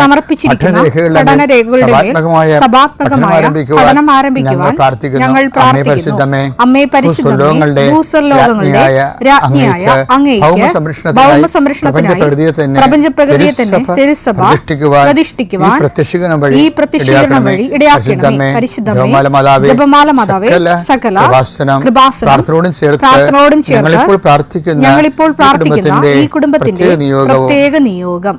സമർപ്പിച്ചിരിക്കുന്ന പഠനരേഖകളുടെ പഠനം ആരംഭിക്കുവാൻ ഞങ്ങൾ പ്രാർത്ഥിക്കുന്നു. അമ്മേ പരിശുദ്ധമേ ഭൂസ്വർലോകങ്ങളുടെ രാജ്ഞിയായ അങ്ങേക്ക് ഭൗമ സംരക്ഷണത്തിനായി പ്രപഞ്ച പ്രകൃതിയെ തന്നെ തിരുസഭ പ്രതിഷ്ഠിക്കുവാൻ ഈ പ്രത്യക്ഷീകരണം വഴി ഇടയാക്കണമേ. പരിശുദ്ധമേ ജപമാല മാതാവേ സകല പ്രാർത്ഥനയോടും ചേർത്ത് പ്രാർത്ഥനയോടും ഞങ്ങളിപ്പോൾ പ്രാർത്ഥിക്കുന്ന ഈ കുടുംബത്തിന്റെ പ്രത്യേക നിയോഗം.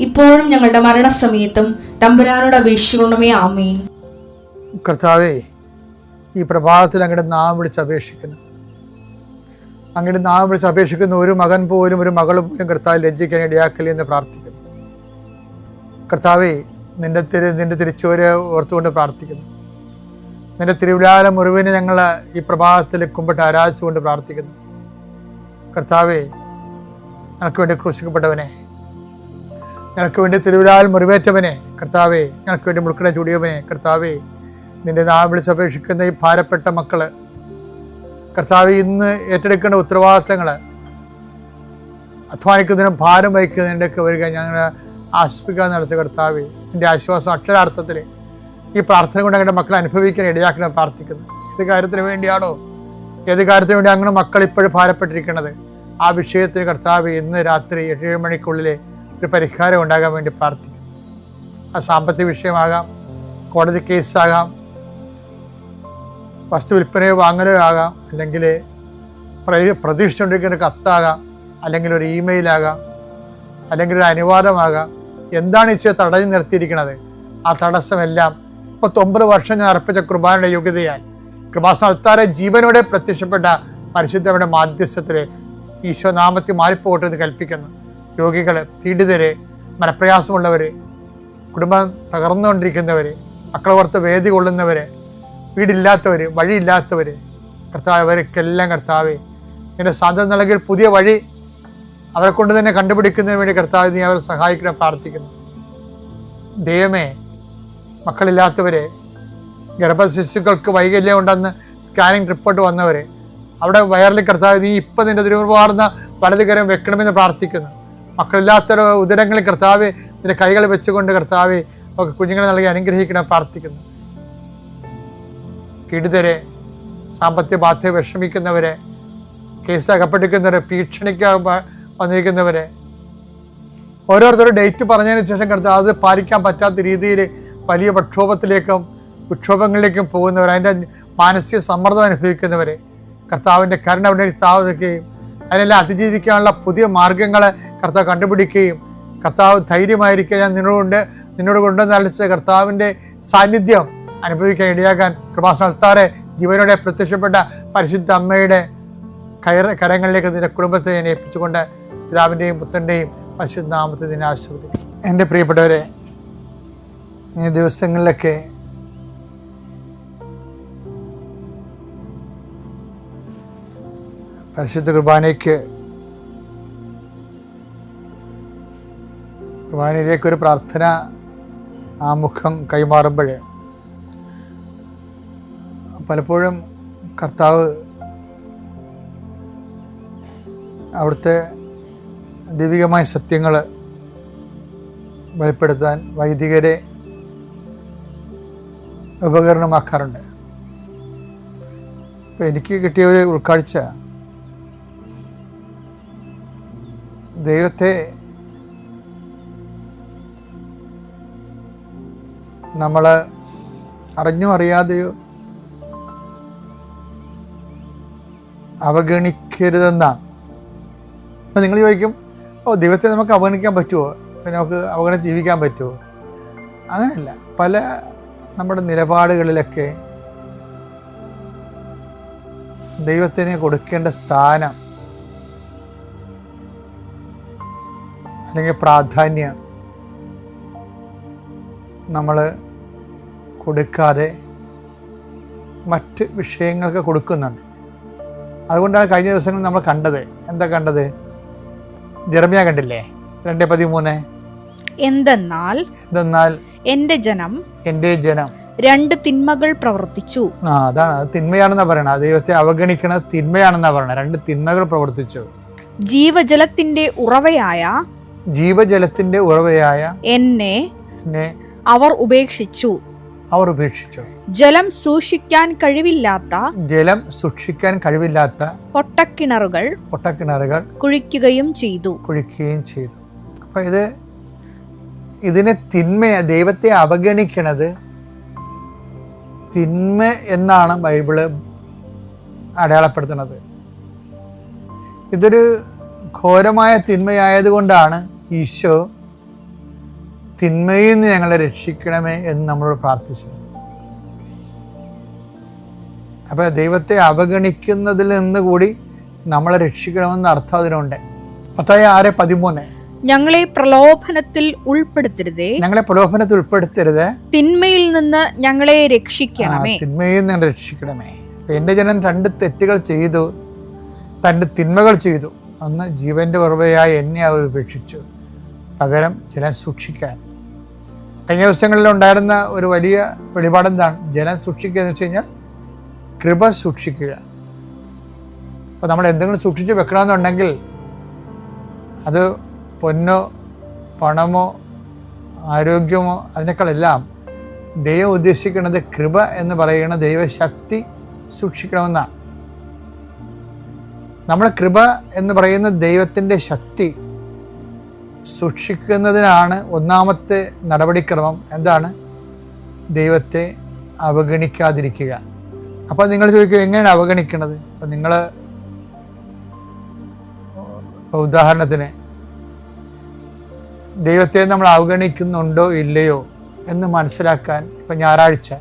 ഇപ്പോഴും ഞങ്ങളുടെ മരണസമയത്തും തമ്പുരാനോട് അപേക്ഷിക്കണമേ ആമേൻ. കർത്താവേ ഈ പ്രഭാതത്തിൽ അങ്ങയുടെ നാം വിളിച്ച് അപേക്ഷിക്കുന്നു. അങ്ങയുടെ നാം വിളിച്ച് അപേക്ഷിക്കുന്ന ഒരു മകൻ പോലും ഒരു മകൾ പോലും കർത്താവ് ലജ്ജിക്കാൻ ഇടയാക്കലേ എന്ന് പ്രാർത്ഥിക്കുന്നു. കർത്താവേ നിന്റെ തിരു നിന്റെ തിരിച്ചുവരെ ഓർത്തുകൊണ്ട് പ്രാർത്ഥിക്കുന്നു. നിന്റെ തിരുവിലാല മുറിവിനെ ഞങ്ങൾ ഈ പ്രഭാതത്തിൽ കുമ്പിട്ട് ആരാധിച്ചുകൊണ്ട് പ്രാർത്ഥിക്കുന്നു. കർത്താവേ നിനക്ക് വേണ്ടി ക്രൂശിക്കപ്പെട്ടവനെ ഞങ്ങൾക്ക് വേണ്ടി തിരുവിലാൽ മുറിവേറ്റവനെ കർത്താവേ ഞങ്ങൾക്ക് വേണ്ടി മുൾക്കട ചൂടിയവനെ കർത്താവേ നിന്റെ നാം വിളിച്ചപേക്ഷിക്കുന്ന ഈ ഭാരപ്പെട്ട മക്കൾ. കർത്താവ് ഇന്ന് ഏറ്റെടുക്കേണ്ട ഉത്തരവാദിത്തങ്ങൾ അധ്വാനിക്കുന്നതിനും ഭാരം വഹിക്കുന്നതിന്റെയൊക്കെ വരിക ഞങ്ങൾ ആശ്വസിക്കാൻ നടത്തിയ കർത്താവ്. നിന്റെ ആശ്വാസം അക്ഷരാർത്ഥത്തിൽ ഈ പ്രാർത്ഥന കൊണ്ട് ഞങ്ങളുടെ മക്കളെ അനുഭവിക്കാൻ ഇടയാക്കണം പ്രാർത്ഥിക്കുന്നു. ഏത് കാര്യത്തിന് വേണ്ടിയാണോ? ഏത് കാര്യത്തിന് വേണ്ടി അങ്ങനെ മക്കൾ ഇപ്പോഴും ഭാരപ്പെട്ടിരിക്കുന്നത്? ആ വിഷയത്തിന് കർത്താവ് ഇന്ന് രാത്രി ഏഴ് മണിക്കുള്ളിൽ ഒരു പരിഹാരം ഉണ്ടാകാൻ വേണ്ടി പ്രാർത്ഥിക്കുന്നു. ആ സാമ്പത്തിക വിഷയമാകാം കോടതി കേസാകാം വസ്തു വിൽപ്പനയോ വാങ്ങലോ ആകാം അല്ലെങ്കിൽ പ്രതീക്ഷിച്ചുകൊണ്ടിരിക്കുന്ന ഒരു കത്താകാം അല്ലെങ്കിൽ ഒരു ഇമെയിലാകാം അല്ലെങ്കിൽ ഒരു അനുവാദമാകാം. എന്താണ് ഈശോ തടഞ്ഞു നിർത്തിയിരിക്കുന്നത്? ആ തടസ്സമെല്ലാം മുപ്പത്തൊമ്പത് വർഷം ഞാൻ അർപ്പിച്ച കുർബാനയുടെ യോഗ്യതയാൽ കൃപാസ്ഥാനത്താരെ ജീവനോടെ പ്രത്യക്ഷപ്പെട്ട പരിശുദ്ധയുടെ മാധ്യസ്ഥത്തിൽ ഈശോ നാമത്തിൽ മാറിപ്പോകട്ടെ എന്ന് കൽപ്പിക്കുന്നു. രോഗികൾ പീഡിതര് മനപ്രയാസമുള്ളവർ കുടുംബം തകർന്നുകൊണ്ടിരിക്കുന്നവർ മക്കളെ ഓർത്ത് വേദി കൊള്ളുന്നവർ വീടില്ലാത്തവർ വഴിയില്ലാത്തവർ കർത്താവ് അവർക്കെല്ലാം കർത്താവേ നിന്റെ സാധ്യത നൽകിയ പുതിയ വഴി അവരെ കൊണ്ട് തന്നെ കണ്ടുപിടിക്കുന്നതിന് വേണ്ടി കർത്താവ് നീ അവരെ സഹായിക്കണം പ്രാർത്ഥിക്കുന്നു. ദൈവമേ മക്കളില്ലാത്തവരെ ഗർഭശിശുക്കൾക്ക് വൈകല്യം ഉണ്ടെന്ന് സ്കാനിങ് റിപ്പോർട്ട് വന്നവർ അവിടെ വയറിൽ കർത്താവ് നീ ഇപ്പം നിന്റെ തിരുവാർന്ന വലതുകരം വെക്കണമെന്ന് പ്രാർത്ഥിക്കുന്നു. മക്കളില്ലാത്ത ഉദരങ്ങളിൽ കർത്താവ് നിന്റെ കൈകൾ വെച്ചുകൊണ്ട് കർത്താവ് ഒക്കെ കുഞ്ഞുങ്ങളെ നൽകി അനുഗ്രഹിക്കണം പ്രാർത്ഥിക്കുന്നു. പീഡിതരെ സാമ്പത്തിക ബാധ്യത വിഷമിക്കുന്നവരെ കേസ് അകപ്പെട്ടിരിക്കുന്നവരെ ഭീഷണിക്ക് വന്നിരിക്കുന്നവരെ ഓരോരുത്തരും ഡേറ്റ് പറഞ്ഞതിന് ശേഷം കർത്താവ് അത് പാലിക്കാൻ പറ്റാത്ത രീതിയിൽ വലിയ പ്രക്ഷോഭത്തിലേക്കും വിക്ഷോഭങ്ങളിലേക്കും പോകുന്നവർ അതിന്റെ മാനസിക സമ്മർദ്ദം അനുഭവിക്കുന്നവരെ കർത്താവിന്റെ കരുണ അവിടെ സ്ഥാപിക്കുകയും അതിനെല്ലാം അതിജീവിക്കാനുള്ള പുതിയ മാർഗങ്ങളെ കർത്താവ് കണ്ടുപിടിക്കുകയും കർത്താവ് ധൈര്യമായിരിക്കുക ഞാൻ നിന്നോടുകൊണ്ട് നിന്നോട് കൊണ്ട് അളിച്ച കർത്താവിന്റെ സാന്നിധ്യം അനുഭവിക്കാൻ ഇടയാക്കാൻ കൃപാസ്ഥലത്താറെ ജീവനോടെ പ്രത്യക്ഷപ്പെട്ട പരിശുദ്ധ അമ്മയുടെ കയറ കരങ്ങളിലേക്ക് നിന്റെ കുടുംബത്തെ ഞാൻ ഏൽപ്പിച്ചുകൊണ്ട് പിതാവിന്റെയും പുത്രന്റെയും പരിശുദ്ധ നാമത്തെ നിന്നെ ആശീർവദിക്കും എന്റെ പ്രിയപ്പെട്ടവരെ ഈ ദിവസങ്ങളിലൊക്കെ പരിശുദ്ധ കുർബാനയ്ക്ക് കുർബാനയിലേക്ക് ഒരു പ്രാർത്ഥന മുഖം കൈമാറുമ്പോൾ പലപ്പോഴും കർത്താവ് അവിടുത്തെ ദൈവികമായ സത്യങ്ങൾ വെളിപ്പെടുത്താൻ വൈദികരെ ഉപകരണമാക്കാറുണ്ട്. ഇപ്പം എനിക്ക് കിട്ടിയ ഒരു ഉൾക്കാഴ്ച ദൈവത്തെ നമ്മൾ അറിഞ്ഞോ അറിയാതെയോ അവഗണിക്കരുതെന്നാണ്. അപ്പം നിങ്ങൾ ചോദിക്കും ഓ ദൈവത്തെ നമുക്ക് അവഗണിക്കാൻ പറ്റുമോ പിന്നെ നമുക്ക് അവഗണിച്ച് ജീവിക്കാൻ പറ്റുമോ അങ്ങനെയല്ല. പല നമ്മുടെ നിലപാടുകളിലൊക്കെ ദൈവത്തിന് കൊടുക്കേണ്ട സ്ഥാനം അല്ലെങ്കിൽ പ്രാധാന്യം നമ്മൾ കൊടുക്കാതെ മറ്റ് വിഷയങ്ങൾക്ക് കൊടുക്കുന്നുണ്ട്. അതുകൊണ്ടാണ് കഴിഞ്ഞ ദിവസങ്ങളിൽ നമ്മൾ കണ്ടത്. എന്താ കണ്ടത്? ജെർമിയ കണ്ടില്ലേ? രണ്ട് പതിമൂന്ന്. എന്തെന്നാൽ എന്തെന്നാൽ എന്റെ ജനം എന്റെ ജനം രണ്ട് തിന്മകൾ പ്രവർത്തിച്ചു. ആ അതാണ്. അത് തിന്മയാണെന്നാ പറയണത്. ദൈവത്തെ അവഗണിക്കണ തിന്മയാണെന്നാ പറയണത്. രണ്ട് തിന്മകൾ പ്രവർത്തിച്ചു. ജീവജലത്തിന്റെ ഉറവയായ ജീവജലത്തിന്റെ ഉറവയായ എന്നെ എന്നെ അവർ ഉപേക്ഷിച്ചു. അവർ ഉപേക്ഷിച്ചു. ജലം സൂക്ഷിക്കാൻ കഴിവില്ലാത്ത ജലം സൂക്ഷിക്കാൻ കഴിവില്ലാത്ത പൊട്ടക്കിണറുകൾ പൊട്ടക്കിണറുകൾ കുഴിക്കുകയും ചെയ്തു. കുഴിക്കുകയും ചെയ്തു. അപ്പം ഇത് ഇതിനെ തിന്മ ദൈവത്തെ അവഗണിക്കണത് തിന്മ എന്നാണ് ബൈബിൾ അടയാളപ്പെടുത്തുന്നത്. ഇതൊരു ഘോരമായ തിന്മയായതുകൊണ്ടാണ് ഈശോ തിന്മയിൽ നിന്ന് ഞങ്ങളെ രക്ഷിക്കണമേ എന്ന് നമ്മളോട് പ്രാർത്ഥിച്ചു. അപ്പോൾ ദൈവത്തെ അവഗണിക്കുന്നതിൽ നിന്ന് കൂടി നമ്മളെ രക്ഷിക്കണമെന്ന് അർത്ഥം അതിനുണ്ട്. പത്തായ ആറ് പതിമൂന്ന്. ഞങ്ങളെ പ്രലോഭനത്തിൽ ഉൾപ്പെടുത്തരുതേ. ഞങ്ങളെ പ്രലോഭനത്തിൽ ഉൾപ്പെടുത്തരുത്. തിന്മയിൽ നിന്ന് ഞങ്ങളെ രക്ഷിക്കണമേ. തിന്മയിൽ നിന്ന് രക്ഷിക്കണമേ. എന്റെ ജനം രണ്ട് തെറ്റുകൾ ചെയ്തു. രണ്ട് തിന്മകൾ ചെയ്തു. അന്ന് ജീവന്റെ ഉറവയായി എന്നെ അവർ ഉപേക്ഷിച്ചു. പകരം ജനം സൂക്ഷിക്കാൻ. കഴിഞ്ഞ ദിവസങ്ങളിൽ ഉണ്ടായിരുന്ന ഒരു വലിയ വെളിപാടെന്താണ് ജലം സൂക്ഷിക്കുക എന്ന് വെച്ച് കഴിഞ്ഞാൽ കൃപ സൂക്ഷിക്കുക. അപ്പോൾ നമ്മൾ എന്തെങ്കിലും സൂക്ഷിച്ച് വെക്കണമെന്നുണ്ടെങ്കിൽ അത് പൊന്നോ പണമോ ആരോഗ്യമോ അതിനേക്കാളെല്ലാം ദൈവം ഉദ്ദേശിക്കുന്നത് കൃപ എന്ന് പറയുന്ന ദൈവശക്തി സൂക്ഷിക്കണമെന്നാണ്. നമ്മൾ കൃപ എന്ന് പറയുന്ന ദൈവത്തിന്റെ ശക്തി സൂക്ഷിക്കുന്നതിനാണ് ഒന്നാമത്തെ നടപടിക്രമം എന്താണ്? ദൈവത്തെ അവഗണിക്കാതിരിക്കുക. അപ്പോൾ നിങ്ങൾ ചോദിക്കും എങ്ങനെയാണ് അവഗണിക്കണത്? അപ്പം നിങ്ങൾ ഉദാഹരണത്തിന് ദൈവത്തെ നമ്മൾ അവഗണിക്കുന്നുണ്ടോ ഇല്ലയോ എന്ന് മനസ്സിലാക്കാൻ ഇപ്പം ഞായറാഴ്ച.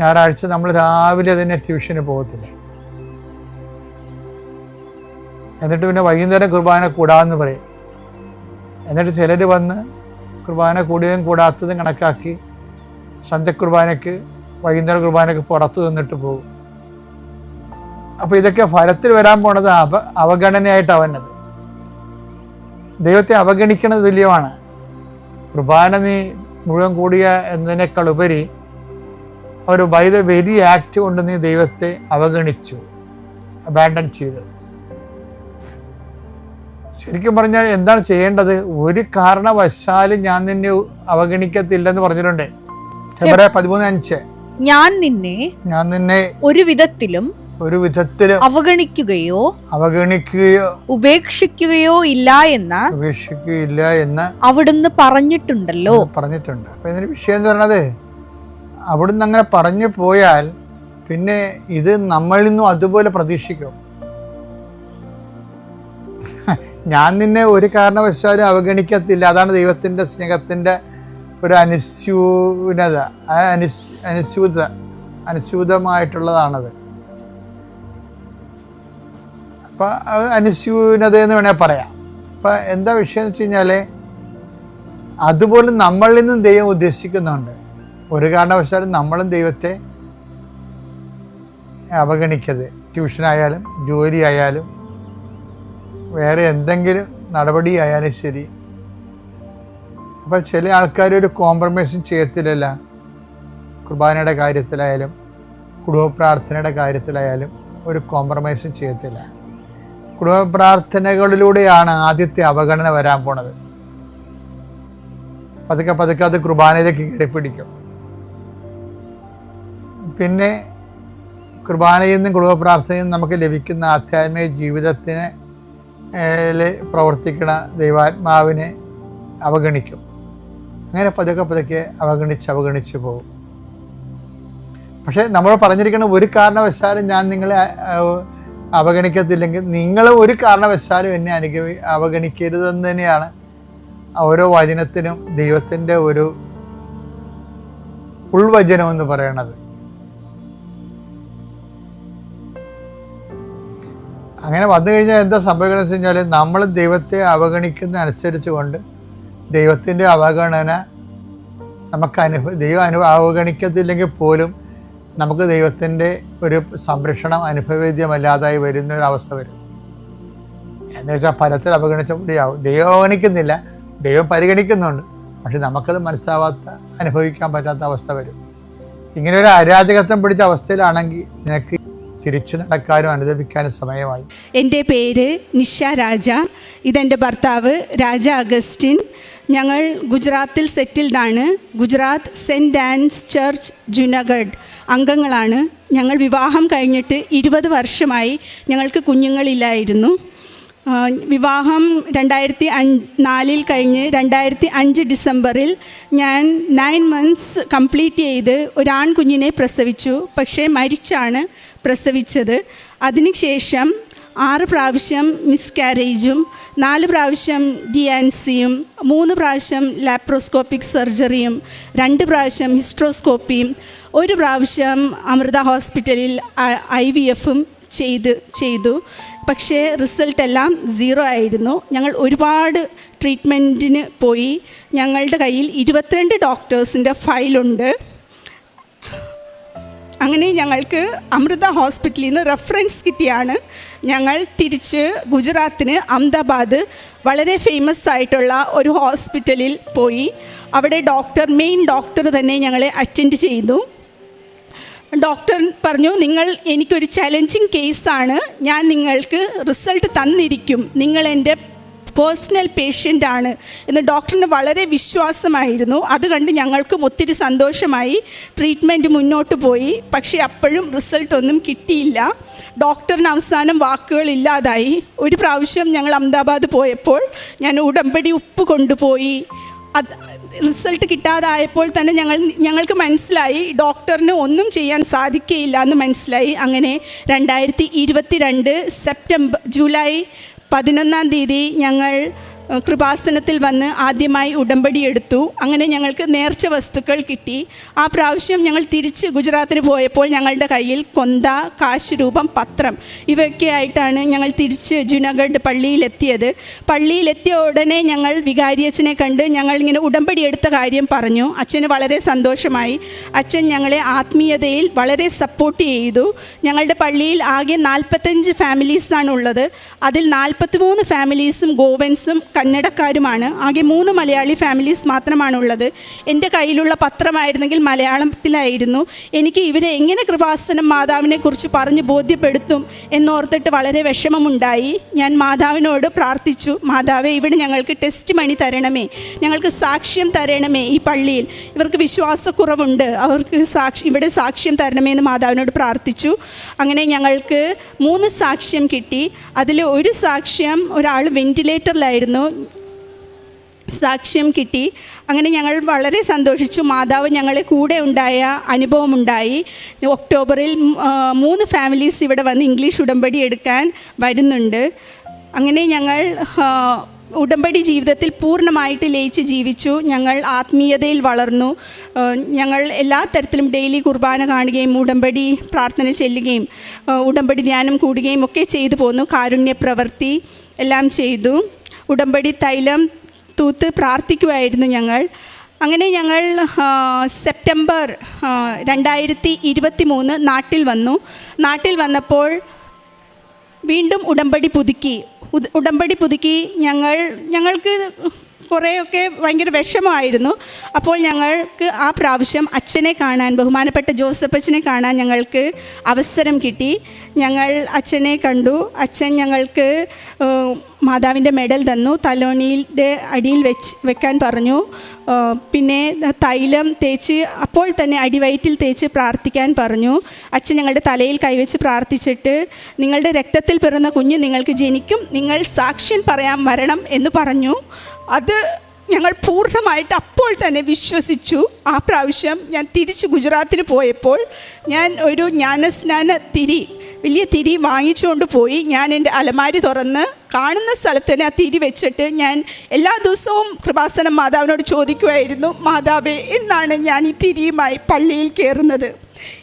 ഞായറാഴ്ച നമ്മൾ രാവിലെ തന്നെ ട്യൂഷന് പോകത്തില്ല. എന്നിട്ട് പിന്നെ വൈകുന്നേരം കുർബാന കൂടാമെന്ന് പറയും. എന്നിട്ട് ചിലർ വന്ന് കുർബാന കൂടിയതും കൂടാത്തതും കണക്കാക്കി സന്ധ്യ കുർബാനയ്ക്ക് വൈകുന്നേര കുർബാനയ്ക്ക് പുറത്ത് നിന്നിട്ട് പോകും. അപ്പോൾ ഇതൊക്കെ ഫലത്തിൽ വരാൻ പോണത് അവ അവഗണനയായിട്ട് അവനത്. ദൈവത്തെ അവഗണിക്കുന്നത് തുല്യമാണ്. കുർബാന നീ മുഴുവൻ കൂടിയ എന്നതിനേക്കാൾ ഉപരി ഒരു ബൈ ദ വെരി ആക്ട് കൊണ്ട് നീ ദൈവത്തെ അവഗണിച്ചു അബാൻഡൻ ചെയ്തു. ശരിക്കും പറഞ്ഞാൽ എന്താണ് ചെയ്യേണ്ടത്? ഒരു കാരണവശാലും ഞാൻ നിന്നെ അവഗണിക്കത്തില്ലെന്ന് പറഞ്ഞിട്ടുണ്ട്. പതിമൂന്ന് അഞ്ച്. ഞാൻ നിന്നെ ഞാൻ നിന്നെ ഒരു വിധത്തിലും ഒരു വിധത്തിലും അവഗണിക്കുകയോ അവഗണിക്കുകയോ ഉപേക്ഷിക്കുകയോ ഇല്ല എന്ന ഉപേക്ഷിക്കുകയില്ല എന്ന് അവിടുന്ന് പറഞ്ഞിട്ടുണ്ടല്ലോ. പറഞ്ഞിട്ടുണ്ട്. അപ്പൊ ഇതിന് വിഷയം എന്ന് പറഞ്ഞത് അവിടുന്ന് അങ്ങനെ പറഞ്ഞു പോയാൽ പിന്നെ ഇത് നമ്മളിൽ നിന്നും അതുപോലെ പ്രതീക്ഷിക്കും. ഞാൻ നിന്നെ ഒരു കാരണവശാലും അവഗണിക്കത്തില്ല. അതാണ് ദൈവത്തിന്റെ സ്നേഹത്തിന്റെ ഒരു അനുസ്യൂനത അനുസ് അനുസ്യൂത അനുസ്യൂതമായിട്ടുള്ളതാണത് അപ്പം അത് അനുസ്യൂനത എന്ന് വേണേൽ പറയാം. അപ്പം എന്താ വിഷയം എന്ന് വെച്ച് കഴിഞ്ഞാൽ അതുപോലെ നമ്മളിൽ നിന്നും ദൈവം ഉദ്ദേശിക്കുന്നുണ്ട്. ഒരു കാരണവശാലും നമ്മളും ദൈവത്തെ അവഗണിക്കരുത്. ട്യൂഷനായാലും ജോലി ആയാലും വേറെ എന്തെങ്കിലും നടപടി ആയാലും ശരി. അപ്പം ചില ആൾക്കാർ ഒരു കോംപ്രമൈസും ചെയ്യത്തില്ലല്ല. കുർബാനയുടെ കാര്യത്തിലായാലും കുടുംബ പ്രാർത്ഥനയുടെ കാര്യത്തിലായാലും ഒരു കോംപ്രമൈസും ചെയ്യത്തില്ല. കുടുംബ പ്രാർത്ഥനകളിലൂടെയാണ് ആദ്യത്തെ അവഗണന വരാൻ പോണത്. പതുക്കെ പതുക്കെ അത് കുർബാനയിലേക്ക് കയറി പിടിക്കും. പിന്നെ കുർബാനയിൽ നിന്നും കുടുംബ പ്രാർത്ഥനയിൽ നിന്നും നമുക്ക് ലഭിക്കുന്ന ആധ്യാത്മിക ജീവിതത്തിന് പ്രവർത്തിക്കുന്ന ദൈവാത്മാവിനെ അവഗണിക്കും. അങ്ങനെ പതുക്കെ പതുക്കെ അവഗണിച്ച് അവഗണിച്ച് പോകും. പക്ഷേ നമ്മൾ പറഞ്ഞിരിക്കുന്ന ഒരു കാരണവശാലും ഞാൻ നിങ്ങളെ അവഗണിക്കത്തില്ലെങ്കിൽ നിങ്ങൾ ഒരു കാരണവശാലും എന്നെ അനുഗമി അവഗണിക്കരുതെന്ന് തന്നെയാണ് ഓരോ വചനത്തിനും ദൈവത്തിന്റെ ഒരു ഉൾവചനം എന്ന് പറയണത്. അങ്ങനെ വന്നു കഴിഞ്ഞാൽ എന്താ സംഭവിക്കുന്നത് വെച്ച് കഴിഞ്ഞാൽ നമ്മൾ ദൈവത്തെ അവഗണിക്കുന്ന അനുസരിച്ച് കൊണ്ട് ദൈവത്തിന്റെ അവഗണന നമുക്ക് അനുഭവ ദൈവം അനുഭവ അവഗണിക്കത്തില്ലെങ്കിൽ പോലും നമുക്ക് ദൈവത്തിന്റെ ഒരു സംരക്ഷണം അനുഭവവേദ്യമല്ലാതായി വരുന്ന ഒരു അവസ്ഥ വരും. എന്ന് വെച്ചാൽ ഫലത്തിൽ അവഗണിച്ച കൂടിയാവും ദൈവം അവഗണിക്കുന്നില്ല. ദൈവം പരിഗണിക്കുന്നുണ്ട്. പക്ഷെ നമുക്കത് മനസ്സിലാവാത്ത അനുഭവിക്കാൻ പറ്റാത്ത അവസ്ഥ വരും. ഇങ്ങനെ ഒരു അരാജകത്വം പിടിച്ച അവസ്ഥയിലാണെങ്കിൽ നിനക്ക് തിരിച്ചു നടക്കാനും അനുദപിക്കാനും സമയമായി. എന്റെ പേര് നിഷ രാജ. ഇതെന്റെ ഭർത്താവ് രാജ അഗസ്റ്റിൻ. ഞങ്ങൾ ഗുജറാത്തിൽ സെറ്റിൽഡാണ് Gujarat Saint Ann's church Junagadh അംഗങ്ങളാണ്. ഞങ്ങൾ വിവാഹം കഴിഞ്ഞിട്ട് ഇരുപത് വർഷമായി ഞങ്ങൾക്ക് കുഞ്ഞുങ്ങളില്ലായിരുന്നു. വിവാഹം രണ്ടായിരത്തി അഞ്ച് നാലിൽ കഴിഞ്ഞ് രണ്ടായിരത്തി അഞ്ച് ഡിസംബറിൽ ഞാൻ നയൻ മന്ത്സ് കംപ്ലീറ്റ് ചെയ്ത് ഒരാൺകുഞ്ഞിനെ പ്രസവിച്ചു. പക്ഷേ മരിച്ചാണ്. പ്രസവിച്ചത്. അതിനുശേഷം ആറ് പ്രാവശ്യം മിസ്കാരേജും നാല് പ്രാവശ്യം ഡി ആൻസിയും മൂന്ന് പ്രാവശ്യം ലാപ്രോസ്കോപ്പിക് സർജറിയും രണ്ട് പ്രാവശ്യം ഹിസ്ട്രോസ്കോപ്പിയും ഒരു പ്രാവശ്യം അമൃത ഹോസ്പിറ്റലിൽ ഐ വി എഫും ചെയ്ത് ചെയ്തു. പക്ഷേ റിസൾട്ട് എല്ലാം സീറോ ആയിരുന്നു. ഞങ്ങൾ ഒരുപാട് ട്രീറ്റ്മെന്റിന് പോയി. ഞങ്ങളുടെ കയ്യിൽ ഇരുപത്തിരണ്ട് ഡോക്ടേഴ്സിന്റെ ഫയലുണ്ട്. അങ്ങനെ ഞങ്ങൾക്ക് അമൃത ഹോസ്പിറ്റലിൽ നിന്ന് റെഫറൻസ് കിട്ടിയാണ്. ഞങ്ങൾ തിരിച്ച് ഗുജറാത്തിന് അഹമ്മദാബാദ് വളരെ ഫേമസ് ആയിട്ടുള്ള ഒരു ഹോസ്പിറ്റലിൽ പോയി. അവിടെ ഡോക്ടർ മെയിൻ ഡോക്ടർ തന്നെ ഞങ്ങളെ അറ്റൻഡ് ചെയ്തു. ഡോക്ടർ പറഞ്ഞു നിങ്ങൾ എനിക്കൊരു ചലഞ്ചിങ് കേസാണ് ഞാൻ നിങ്ങൾക്ക് റിസൾട്ട് തന്നിരിക്കും. നിങ്ങൾ എന്റെ പേഴ്സണൽ ആണ് എന്ന് ഡോക്ടറിന് വളരെ വിശ്വാസമായിരുന്നു. അത് കണ്ട് ഞങ്ങൾക്കും ഒത്തിരി സന്തോഷമായി. ട്രീറ്റ്മെന്റ് മുന്നോട്ട് പോയി. പക്ഷേ അപ്പോഴും റിസൾട്ട് ഒന്നും കിട്ടിയില്ല. ഡോക്ടറിന് അവസാനം വാക്കുകളില്ലാതായി ഒരു പ്രാവശ്യം ഞങ്ങൾ അഹമ്മദാബാദ് പോയപ്പോൾ ഞാൻ ഉടമ്പടി ഉപ്പ് കൊണ്ടുപോയി. അത് റിസൾട്ട് കിട്ടാതായപ്പോൾ തന്നെ ഞങ്ങൾ ഞങ്ങൾക്ക് മനസ്സിലായി. ഡോക്ടറിന് ഒന്നും ചെയ്യാൻ സാധിക്കുകയില്ല എന്ന് മനസ്സിലായി. അങ്ങനെ രണ്ടായിരത്തി ഇരുപത്തി രണ്ട് സെപ്റ്റംബർ ജൂലൈ പതിനൊന്നാം തീയതി ഞങ്ങൾ കൃപാസനത്തിൽ വന്ന് ആദ്യമായി ഉടമ്പടി എടുത്തു. അങ്ങനെ ഞങ്ങൾക്ക് നേർച്ച വസ്തുക്കൾ കിട്ടി. ആ പ്രാവശ്യം ഞങ്ങൾ തിരിച്ച് ഗുജറാത്തിന് പോയപ്പോൾ ഞങ്ങളുടെ കയ്യിൽ കൊന്ത കാശ് രൂപം പത്രം ഇവയൊക്കെ ആയിട്ടാണ് ഞങ്ങൾ തിരിച്ച് ജുനഗഡ് പള്ളിയിലെത്തിയത്. പള്ളിയിലെത്തിയ ഉടനെ ഞങ്ങൾ വികാരിയച്ഛനെ കണ്ട് ഞങ്ങൾ ഇങ്ങനെ ഉടമ്പടി എടുത്ത കാര്യം പറഞ്ഞു. അച്ഛന് വളരെ സന്തോഷമായി. അച്ഛൻ ഞങ്ങളെ ആത്മീയതയിൽ വളരെ സപ്പോർട്ട് ചെയ്തു. ഞങ്ങളുടെ പള്ളിയിൽ ആകെ നാൽപ്പത്തഞ്ച് ഫാമിലീസാണ് ഉള്ളത്. അതിൽ നാൽപ്പത്തിമൂന്ന് ഫാമിലീസും ഗോവൻസും കന്നഡക്കാരുമാണ്. ആകെ മൂന്ന് മലയാളി ഫാമിലീസ് മാത്രമാണുള്ളത്. എന്റെ കയ്യിലുള്ള പത്രമായിരുന്നെങ്കിൽ മലയാളത്തിലായിരുന്നു. എനിക്ക് ഇവരെ എങ്ങനെ കൃപാസനം മാതാവിനെ കുറിച്ച് പറഞ്ഞ് ബോധ്യപ്പെടുത്തും എന്നോർത്തിട്ട് വളരെ വിഷമമുണ്ടായി. ഞാൻ മാതാവിനോട് പ്രാർത്ഥിച്ചു മാതാവെ ഇവിടെ ഞങ്ങൾക്ക് ടെസ്റ്റ് മണി തരണമേ. ഞങ്ങൾക്ക് സാക്ഷ്യം തരണമേ ഈ പള്ളിയിൽ. ഇവർക്ക് വിശ്വാസക്കുറവുണ്ട്. അവർക്ക് സാക്ഷി ഇവിടെ സാക്ഷ്യം തരണമേ എന്ന് മാതാവിനോട് പ്രാർത്ഥിച്ചു. അങ്ങനെ ഞങ്ങൾക്ക് മൂന്ന് സാക്ഷ്യം കിട്ടി. അതിൽ ഒരു സാക്ഷ്യം ഒരാൾ വെന്റിലേറ്ററിലായിരുന്നു സാക്ഷ്യം കിട്ടി. അങ്ങനെ ഞങ്ങൾ വളരെ സന്തോഷിച്ചു. മാതാവ് ഞങ്ങളെ കൂടെ ഉണ്ടായ അനുഭവമുണ്ടായി. ഒക്ടോബറിൽ മൂന്ന് ഫാമിലീസ് ഇവിടെ വന്ന് ഇംഗ്ലീഷ് ഉടമ്പടി എടുക്കാൻ വരുന്നുണ്ട്. അങ്ങനെ ഞങ്ങൾ ഉടമ്പടി ജീവിതത്തിൽ പൂർണമായിട്ട് ലയിച്ച് ജീവിച്ചു. ഞങ്ങൾ ആത്മീയതയിൽ വളർന്നു. ഞങ്ങൾ എല്ലാ തരത്തിലും ഡെയിലി കുർബാന കാണുകയും ഉടമ്പടി പ്രാർത്ഥന ചെല്ലുകയും ഉടമ്പടി ധ്യാനം കൂടുകയും ഒക്കെ ചെയ്തു പോന്നു. കാരുണ്യ പ്രവൃത്തി എല്ലാം ചെയ്തു. ഉടമ്പടി തൈലം തൂത്ത് പ്രാർത്ഥിക്കുമായിരുന്നു ഞങ്ങൾ. അങ്ങനെ ഞങ്ങൾ സെപ്റ്റംബർ രണ്ടായിരത്തി ഇരുപത്തി മൂന്ന് നാട്ടിൽ വന്നു. നാട്ടിൽ വന്നപ്പോൾ വീണ്ടും ഉടമ്പടി പുതുക്കി. ഉടമ്പടി പുതുക്കി ഞങ്ങൾ ഞങ്ങൾക്ക് കുറേയൊക്കെ ഭയങ്കര വിഷമമായിരുന്നു. അപ്പോൾ ഞങ്ങൾക്ക് ആ പ്രാവശ്യം അച്ഛനെ കാണാൻ ബഹുമാനപ്പെട്ട ജോസഫ് അച്ഛനെ കാണാൻ ഞങ്ങൾക്ക് അവസരം കിട്ടി. ഞങ്ങൾ അച്ഛനെ കണ്ടു. അച്ഛൻ ഞങ്ങൾക്ക് മാതാവിന്റെ മെഡൽ തന്നു. തലോണിയുടെ അടിയിൽ വെച്ച് വെക്കാൻ പറഞ്ഞു. പിന്നെ തൈലം തേച്ച് അപ്പോൾ തന്നെ അടിവയറ്റിൽ തേച്ച് പ്രാർത്ഥിക്കാൻ പറഞ്ഞു. അച്ഛൻ ഞങ്ങളുടെ തലയിൽ കൈവച്ച് പ്രാർത്ഥിച്ചിട്ട് നിങ്ങളുടെ രക്തത്തിൽ പിറന്ന കുഞ്ഞ് നിങ്ങൾക്ക് ജനിക്കും. നിങ്ങൾ സാക്ഷ്യം പറയാൻ വരണം എന്ന് പറഞ്ഞു. അത് ഞങ്ങൾ പൂർണമായിട്ട് അപ്പോൾ തന്നെ വിശ്വസിച്ചു. ആ പ്രാവശ്യം ഞാൻ തിരിച്ച് ഗുജറാത്തിന് പോയപ്പോൾ ഞാൻ ഒരു ജ്ഞാനസ്നാന തിരി വലിയ തിരി വാങ്ങിച്ചുകൊണ്ട് പോയി. ഞാൻ എന്റെ അലമാരി തുറന്ന് കാണുന്ന സ്ഥലത്ത് തന്നെ ആ തിരി വെച്ചിട്ട് ഞാൻ എല്ലാ ദിവസവും കൃപാസനം മാതാവിനോട് ചോദിക്കുമായിരുന്നു മാതാവേ എന്നാണ് ഞാൻ ഈ തിരിയുമായി പള്ളിയിൽ കയറുന്നത്?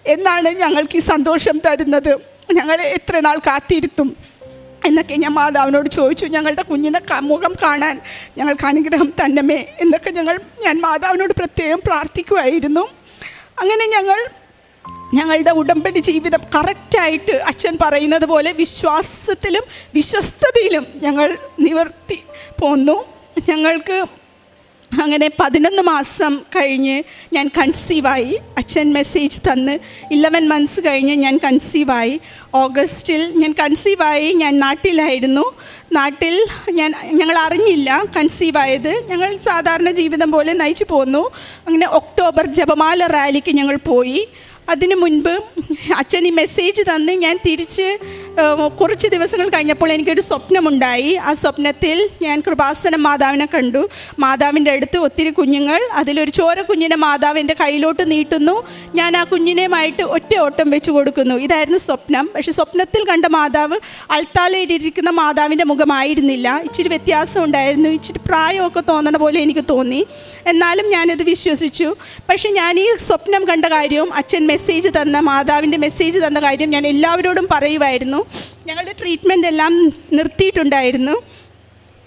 എന്നാണ് ഞങ്ങൾക്ക് ഈ സന്തോഷം തരുന്നത്? ഞങ്ങൾ എത്ര നാൾ കാത്തിരുത്തും? എന്നൊക്കെ ഞാൻ മാതാവിനോട് ചോദിച്ചു ഞങ്ങളുടെ കുഞ്ഞിനെ ക- മുഖം കാണാൻ ഞങ്ങൾക്ക് അനുഗ്രഹം തന്നമേ എന്നൊക്കെ ഞങ്ങൾ ഞാൻ മാതാവിനോട് പ്രത്യേകം പ്രാർത്ഥിക്കുമായിരുന്നു അങ്ങനെ ഞങ്ങൾ ഞങ്ങളുടെ ഉടമ്പടി ജീവിതം കറക്റ്റായിട്ട് അച്ഛൻ പറയുന്നത് പോലെ വിശ്വാസത്തിലും വിശ്വസ്തതയിലും ഞങ്ങൾ നിവർത്തി പോന്നു. ഞങ്ങൾക്ക് അങ്ങനെ പതിനൊന്ന് മാസം കഴിഞ്ഞ് ഞാൻ കൺസീവായി അച്ഛൻ മെസ്സേജ് തന്ന്. ഇലവൻ മന്ത്സ് കഴിഞ്ഞ് ഞാൻ കൺസീവായി ഓഗസ്റ്റിൽ ഞാൻ കൺസീവായി ഞാൻ നാട്ടിലായിരുന്നു. നാട്ടിൽ ഞാൻ ഞങ്ങൾ അറിഞ്ഞില്ല കൺസീവായത് ഞങ്ങൾ സാധാരണ ജീവിതം പോലെ നയിച്ചു പോന്നു. അങ്ങനെ ഒക്ടോബർ ജപമാല റാലിക്ക് ഞങ്ങൾ പോയി. അതിനു മുൻപ് അച്ഛൻ ഈ മെസ്സേജ് തന്ന്. ഞാൻ തിരിച്ച് കുറച്ച് ദിവസങ്ങൾ കഴിഞ്ഞപ്പോൾ എനിക്കൊരു സ്വപ്നമുണ്ടായി. ആ സ്വപ്നത്തിൽ ഞാൻ കൃപാസന മാതാവിനെ കണ്ടു. മാതാവിന്റെ അടുത്ത് ഒത്തിരി കുഞ്ഞുങ്ങൾ അതിലൊരു ചോര കുഞ്ഞിനെ മാതാവിന്റെ കയ്യിലോട്ട് നീട്ടുന്നു. ഞാൻ ആ കുഞ്ഞിനെയുമായിട്ട് ഒറ്റ ഓട്ടം വെച്ച് കൊടുക്കുന്നു. ഇതായിരുന്നു സ്വപ്നം. പക്ഷേ സ്വപ്നത്തിൽ കണ്ട മാതാവ് അൾത്താലയിലിരിക്കുന്ന മാതാവിന്റെ മുഖമായിരുന്നില്ല. ഇച്ചിരി വ്യത്യാസം ഉണ്ടായിരുന്നു. ഇച്ചിരി പ്രായമൊക്കെ തോന്നണ പോലെ എനിക്ക് തോന്നി. എന്നാലും ഞാനത് വിശ്വസിച്ചു. പക്ഷേ ഞാൻ ഈ സ്വപ്നം കണ്ട കാര്യവും അച്ഛൻ മെസ്സേജ് തന്ന മാതാവിന്റെ മെസ്സേജ് തന്ന കാര്യം ഞാൻ എല്ലാവരോടും പറയുമായിരുന്നു ഞങ്ങളുടെ ട്രീറ്റ്മെന്റ് എല്ലാം നിർത്തിയിട്ടുണ്ടായിരുന്നു.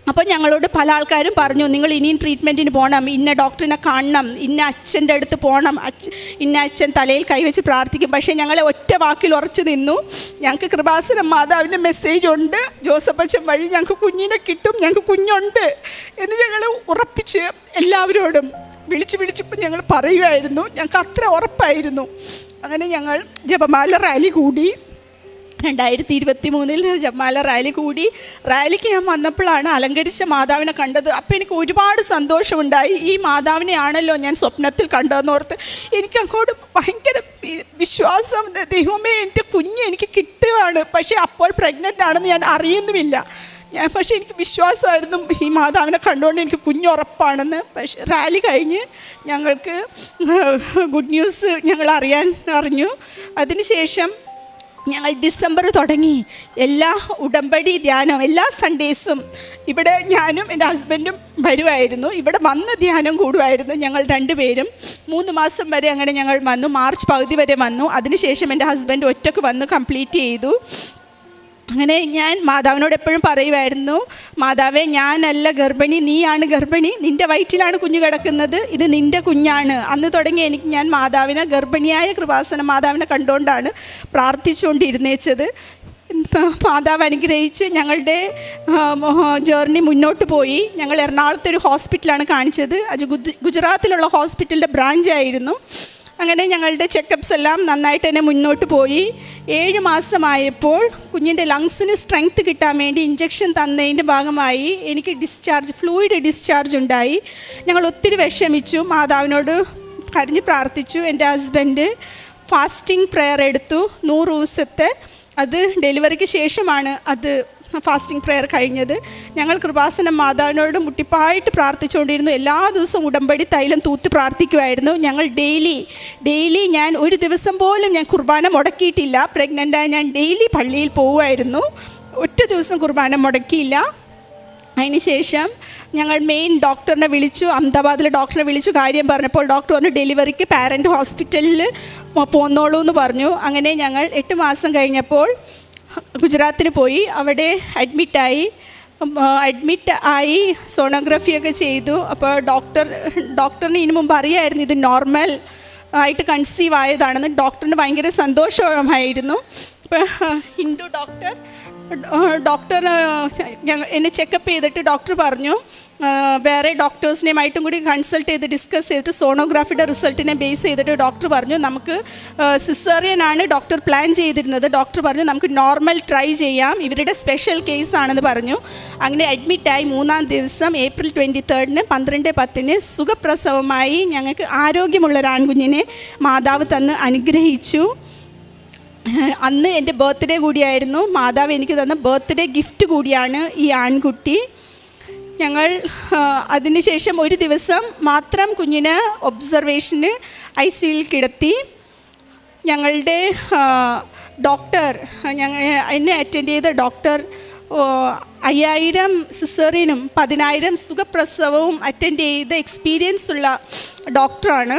അപ്പോൾ ഞങ്ങളോട് പല ആൾക്കാരും പറഞ്ഞു നിങ്ങൾ ഇനിയും ട്രീറ്റ്മെന്റിന് പോകണം ഇന്ന ഡോക്ടറിനെ കാണണം ഇന്ന അച്ഛന്റെ അടുത്ത് പോകണം അച്ഛ ഇന്ന അച്ഛൻ തലയിൽ കൈവച്ച് പ്രാർത്ഥിക്കും. പക്ഷേ ഞങ്ങളെ ഒറ്റ വാക്കിൽ ഉറച്ചു നിന്നു. ഞങ്ങൾക്ക് കൃപാസനം മാതാവിന്റെ മെസ്സേജ് ഉണ്ട്. ജോസഫ് അച്ഛൻ വഴി ഞങ്ങൾക്ക് കുഞ്ഞിനെ കിട്ടും ഞങ്ങൾക്ക് കുഞ്ഞുണ്ട് എന്ന് ഞങ്ങൾ ഉറപ്പിച്ച് എല്ലാവരോടും വിളിച്ച് വിളിച്ചപ്പോൾ ഞങ്ങൾ പറയുമായിരുന്നു. ഞങ്ങൾക്ക് അത്ര ഉറപ്പായിരുന്നു. അങ്ങനെ ഞങ്ങൾ ജപമാല റാലി കൂടി. രണ്ടായിരത്തി ഇരുപത്തി മൂന്നിൽ ജമാല റാലി കൂടി. റാലിക്ക് ഞാൻ വന്നപ്പോഴാണ് അലങ്കരിച്ച മാതാവിനെ കണ്ടത്. അപ്പോൾ എനിക്ക് ഒരുപാട് സന്തോഷമുണ്ടായി. ഈ മാതാവിനെയാണല്ലോ ഞാൻ സ്വപ്നത്തിൽ കണ്ടതെന്നോർത്ത് എനിക്ക് അങ്ങോട്ട് ഭയങ്കര വിശ്വാസം. ദൈവമേ എന്റെ കുഞ്ഞ് എനിക്ക് കിട്ടുകയാണ് പക്ഷേ അപ്പോൾ പ്രഗ്നന്റ് ആണെന്ന് ഞാൻ അറിയുന്നുമില്ല. ഞാൻ പക്ഷേ എനിക്ക് വിശ്വാസമായിരുന്നു ഈ മാതാവിനെ കണ്ടുകൊണ്ട് എനിക്ക് കുഞ്ഞുറപ്പാണെന്ന് പക്ഷേ റാലി കഴിഞ്ഞ് ഞങ്ങൾക്ക് ഗുഡ് ന്യൂസ് ഞങ്ങൾ അറിയാൻ അറിഞ്ഞു. അതിനുശേഷം ഞങ്ങൾ ഡിസംബർ തുടങ്ങി. എല്ലാ ഉടമ്പടി ധ്യാനം എല്ലാ സൺഡേസും ഇവിടെ ഞാനും എന്റെ ഹസ്ബൻഡും വരുമായിരുന്നു ഇവിടെ വന്ന് ധ്യാനം കൂടുമായിരുന്നു ഞങ്ങൾ രണ്ടുപേരും. മൂന്ന് മാസം വരെ അങ്ങനെ ഞങ്ങൾ വന്നു. മാർച്ച് പകുതി വരെ വന്നു. അതിനുശേഷം എന്റെ ഹസ്ബൻഡ് ഒറ്റയ്ക്ക് വന്ന് കംപ്ലീറ്റ് ചെയ്തു. അങ്ങനെ ഞാൻ മാതാവിനോട് എപ്പോഴും പറയുമായിരുന്നു മാതാവേ ഞാനല്ല ഗർഭിണി നീയാണ് ഗർഭിണി നിന്റെ വയറ്റിലാണ് കുഞ്ഞു കിടക്കുന്നത് ഇത് നിന്റെ കുഞ്ഞാണ്. അന്ന് തുടങ്ങി എനിക്ക് ഞാൻ മാതാവിനെ ഗർഭിണിയായ കൃപാസന മാതാവിനെ കണ്ടുകൊണ്ടാണ് പ്രാർത്ഥിച്ചുകൊണ്ടിരുന്നേച്ചത്. മാതാവ് അനുഗ്രഹിച്ച് ഞങ്ങളുടെ ജേർണി മുന്നോട്ട് പോയി. ഞങ്ങൾ എറണാകുളത്തെ ഒരു ഹോസ്പിറ്റലാണ് കാണിച്ചത്. അത് ഗുജ- ഗുജറാത്തിലുള്ള ഹോസ്പിറ്റലിന്റെ ബ്രാഞ്ചായിരുന്നു. അങ്ങനെ ഞങ്ങളുടെ ചെക്കപ്സ് എല്ലാം നന്നായിട്ട് തന്നെ മുന്നോട്ട് പോയി. ഏഴ് മാസമായപ്പോൾ കുഞ്ഞിന്റെ ലങ്സിന് സ്ട്രെങ്ത് കിട്ടാൻ വേണ്ടി ഇഞ്ചക്ഷൻ തന്നതിന്റെ ഭാഗമായി എനിക്ക് ഡിസ്ചാർജ് ഫ്ലൂയിഡ് ഡിസ്ചാർജ് ഉണ്ടായി. ഞങ്ങൾ ഒത്തിരി വിഷമിച്ചു. മാതാവിനോട് കരഞ്ഞ് പ്രാർത്ഥിച്ചു. എന്റെ ഹസ്ബൻഡ് ഫാസ്റ്റിംഗ് പ്രെയർ എടുത്തു. നൂറ് ദിവസത്തെ. അത് ഡെലിവറിക്ക് ശേഷമാണ് അത് ഫാസ്റ്റിംഗ് പ്രെയർ കഴിഞ്ഞത്. ഞങ്ങൾ കൃപാസന മാതാവിനോട് മുട്ടിപ്പായിട്ട് പ്രാർത്ഥിച്ചുകൊണ്ടിരുന്നു. എല്ലാ ദിവസവും ഉടമ്പടി തൈലം തൂത്ത് പ്രാർത്ഥിക്കുമായിരുന്നു ഞങ്ങൾ ഡെയിലി ഡെയിലി ഞാൻ ഒരു ദിവസം പോലും ഞാൻ കുർബാന മുടക്കിയിട്ടില്ല. പ്രഗ്നന്റായി ഞാൻ ഡെയിലി പള്ളിയിൽ പോവുമായിരുന്നു. ഒറ്റ ദിവസം കുർബാന മുടക്കിയില്ല. അതിനുശേഷം ഞങ്ങൾ മെയിൻ ഡോക്ടറിനെ വിളിച്ചു. അഹമ്മദാബാദിലെ ഡോക്ടറിനെ വിളിച്ചു. കാര്യം പറഞ്ഞപ്പോൾ ഡോക്ടർ പറഞ്ഞു ഡെലിവറിക്ക് പാരന്റ് ഹോസ്പിറ്റലിൽ പോന്നോളൂ എന്ന് പറഞ്ഞു. അങ്ങനെ ഞങ്ങൾ എട്ട് മാസം കഴിഞ്ഞപ്പോൾ ഗുജറാത്തിന് പോയി. അവിടെ അഡ്മിറ്റായി അഡ്മിറ്റ് ആയി സോണോഗ്രഫിയൊക്കെ ചെയ്തു. അപ്പോൾ ഡോക്ടർ ഡോക്ടറിന് ഇതിനു മുമ്പ് അറിയായിരുന്നു ഇത് നോർമൽ ആയിട്ട് കൺസീവ് ആയതാണെന്ന്. ഡോക്ടറിന് ഭയങ്കര സന്തോഷമായിരുന്നു. ഇപ്പോൾ ഹിന്ദു ഡോക്ടർ ഡോക്ടർ എന്നെ ചെക്കപ്പ് ചെയ്തിട്ട് ഡോക്ടർ പറഞ്ഞു. വേറെ ഡോക്ടേഴ്സിനെയുമായിട്ടും കൂടി കൺസൾട്ട് ചെയ്ത് ഡിസ്കസ് ചെയ്തിട്ട് സോണോഗ്രാഫിയുടെ റിസൾട്ടിനെ ബേസ് ചെയ്തിട്ട് ഡോക്ടർ പറഞ്ഞു നമുക്ക് സിസേറിയനാണ് ഡോക്ടർ പ്ലാൻ ചെയ്തിരുന്നത്. ഡോക്ടർ പറഞ്ഞു നമുക്ക് നോർമൽ ട്രൈ ചെയ്യാം. ഇവരുടെ സ്പെഷ്യൽ കേസ് ആണെന്ന് പറഞ്ഞു. അങ്ങനെ അഡ്മിറ്റായി മൂന്നാം ദിവസം ഏപ്രിൽ ട്വന്റി തേർഡിന് പന്ത്രണ്ട് പത്തിന് സുഖപ്രസവമായി ഞങ്ങൾക്ക് ആരോഗ്യമുള്ള ഒരു ആൺകുഞ്ഞിനെ മാതാവ് തന്ന് അനുഗ്രഹിച്ചു. അന്ന് എന്റെ ബർത്ത്ഡേ കൂടിയായിരുന്നു. മാതാവ് എനിക്ക് തന്ന ബർത്ത്ഡേ ഗിഫ്റ്റ് കൂടിയാണ് ഈ ആൺകുട്ടി. ഞങ്ങൾ അതിനുശേഷം ഒരു ദിവസം മാത്രം കുഞ്ഞിന് ഒബ്സർവേഷന് ഐ സിയിൽ കിടത്തി. ഞങ്ങളുടെ ഡോക്ടർ ഞങ്ങൾ എന്നെ അറ്റൻഡ് ചെയ്ത ഡോക്ടർ അയ്യായിരം സിസേറിയനും പതിനായിരം സുഖപ്രസവവും അറ്റൻഡ് ചെയ്ത എക്സ്പീരിയൻസ് ഉള്ള ഡോക്ടറാണ്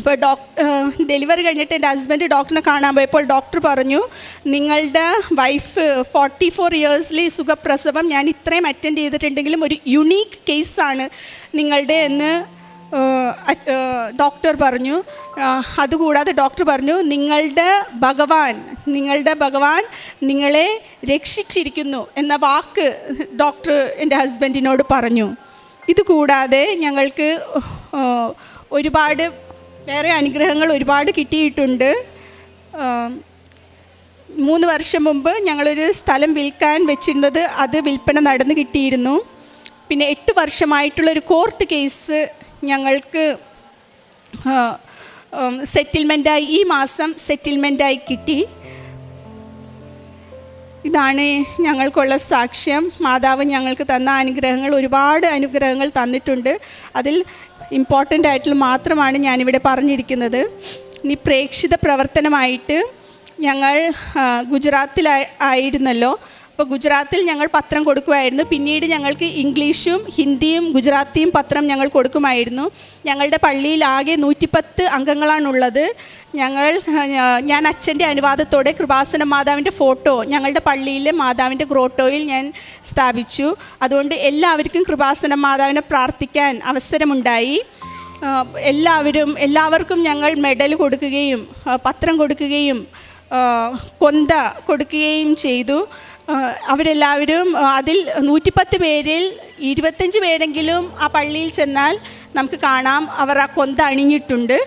അപ്പോൾ ഡോക് ഡെലിവറി കഴിഞ്ഞിട്ട് എന്റെ ഹസ്ബൻഡ് ഡോക്ടറിനെ കാണാൻ പോയപ്പോൾ ഡോക്ടർ പറഞ്ഞു നിങ്ങളുടെ വൈഫ് ഫോർട്ടി ഫോർ ഇയേഴ്സിലെ സുഖപ്രസവം ഞാൻ ഇത്രയും അറ്റൻഡ് ചെയ്തിട്ടുണ്ടെങ്കിലും ഒരു യുണീക്ക് കേസാണ് നിങ്ങളുടെ എന്ന് ഡോക്ടർ പറഞ്ഞു. അതുകൂടാതെ ഡോക്ടർ പറഞ്ഞു നിങ്ങളുടെ ഭഗവാൻ നിങ്ങളുടെ ഭഗവാൻ നിങ്ങളെ രക്ഷിച്ചിരിക്കുന്നു എന്ന വാക്ക് ഡോക്ടർ എന്റെ ഹസ്ബൻഡിനോട് പറഞ്ഞു. ഇതുകൂടാതെ ഞങ്ങൾക്ക് ഒരുപാട് വേറെ അനുഗ്രഹങ്ങൾ ഒരുപാട് കിട്ടിയിട്ടുണ്ട്. മൂന്ന് വർഷം മുമ്പ് ഞങ്ങളൊരു സ്ഥലം വിൽക്കാൻ വെച്ചിരുന്നത് അത് വിൽപ്പന നടന്ന് കിട്ടിയിരുന്നു. പിന്നെ എട്ട് വർഷമായിട്ടുള്ളൊരു കോർട്ട് കേസ് ഞങ്ങൾക്ക് സെറ്റിൽമെന്റായി ഈ മാസം സെറ്റിൽമെന്റായി കിട്ടി. ഇതാണ് ഞങ്ങൾക്കുള്ള സാക്ഷ്യം. മാതാവ് ഞങ്ങൾക്ക് തന്ന അനുഗ്രഹങ്ങൾ ഒരുപാട് അനുഗ്രഹങ്ങൾ തന്നിട്ടുണ്ട്. അതിൽ ഇമ്പോർട്ടന്റ് ആയിട്ടുള്ള മാത്രമാണ് ഞാനിവിടെ പറഞ്ഞിരിക്കുന്നത്. ഇനി പ്രേക്ഷിത പ്രവർത്തനമായിട്ട് ഞങ്ങൾ ഗുജറാത്തിൽ ആയിരുന്നല്ലോ. അപ്പോൾ ഗുജറാത്തിൽ ഞങ്ങൾ പത്രം കൊടുക്കുമായിരുന്നു. പിന്നീട് ഞങ്ങൾക്ക് ഇംഗ്ലീഷും ഹിന്ദിയും ഗുജറാത്തിയും പത്രം ഞങ്ങൾ കൊടുക്കുമായിരുന്നു. ഞങ്ങളുടെ പള്ളിയിൽ ആകെ നൂറ്റിപ്പത്ത് അംഗങ്ങളാണുള്ളത്. ഞങ്ങൾ ഞാൻ അച്ഛന്റെ അനുവാദത്തോടെ കൃപാസന മാതാവിന്റെ ഫോട്ടോ ഞങ്ങളുടെ പള്ളിയിലെ മാതാവിന്റെ ഗ്രോട്ടോയിൽ ഞാൻ സ്ഥാപിച്ചു. അതുകൊണ്ട് എല്ലാവർക്കും കൃപാസന മാതാവിനെ പ്രാർത്ഥിക്കാൻ അവസരമുണ്ടായി. എല്ലാവരും എല്ലാവർക്കും ഞങ്ങൾ മെഡൽ കൊടുക്കുകയും പത്രം കൊടുക്കുകയും കൊന്ത കൊടുക്കുകയും ചെയ്തു. അവരെല്ലാവരും അതിൽ നൂറ്റിപ്പത്ത് പേരിൽ ഇരുപത്തഞ്ച് പേരെങ്കിലും ആ പള്ളിയിൽ ചെന്നാൽ നമുക്ക് കാണാം. അവർ ആ കൊന്ത അണിഞ്ഞിട്ടുണ്ട്.